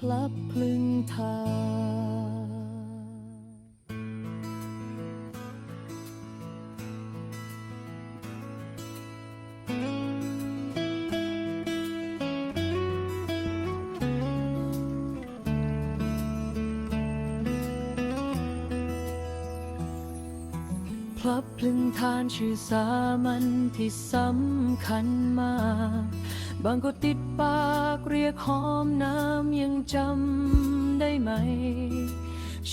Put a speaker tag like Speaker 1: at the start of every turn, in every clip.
Speaker 1: พลับพลึงทาง พลับพลึงทานชื่อสามัญที่สำคัญมาก บางก็ติดปากเรียกหอมน้ำยังจำได้ไหม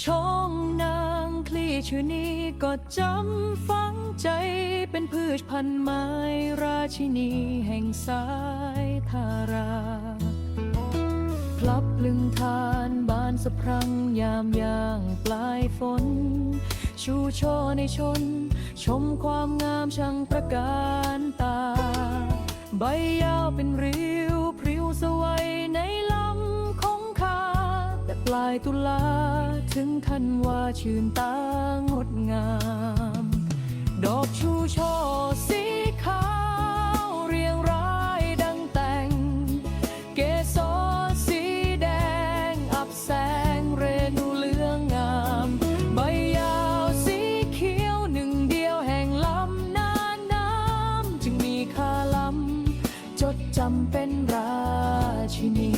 Speaker 1: ช่องนางคลีชื่อนี้ก็จำฝังใจเป็นพืชพันธุ์ไม้ราชินีแห่งสายทาราพลับพลึงทานบานสะพรั่งยามย่างปลายฝน ชูโชว์ในชน ชมความงามช่างประการตา ใบยาวเป็นริ้วพริ้วสวยในลำของคาแต่ปลายตุลาถึงคันว่าชื่นตางดง เป็นราชินี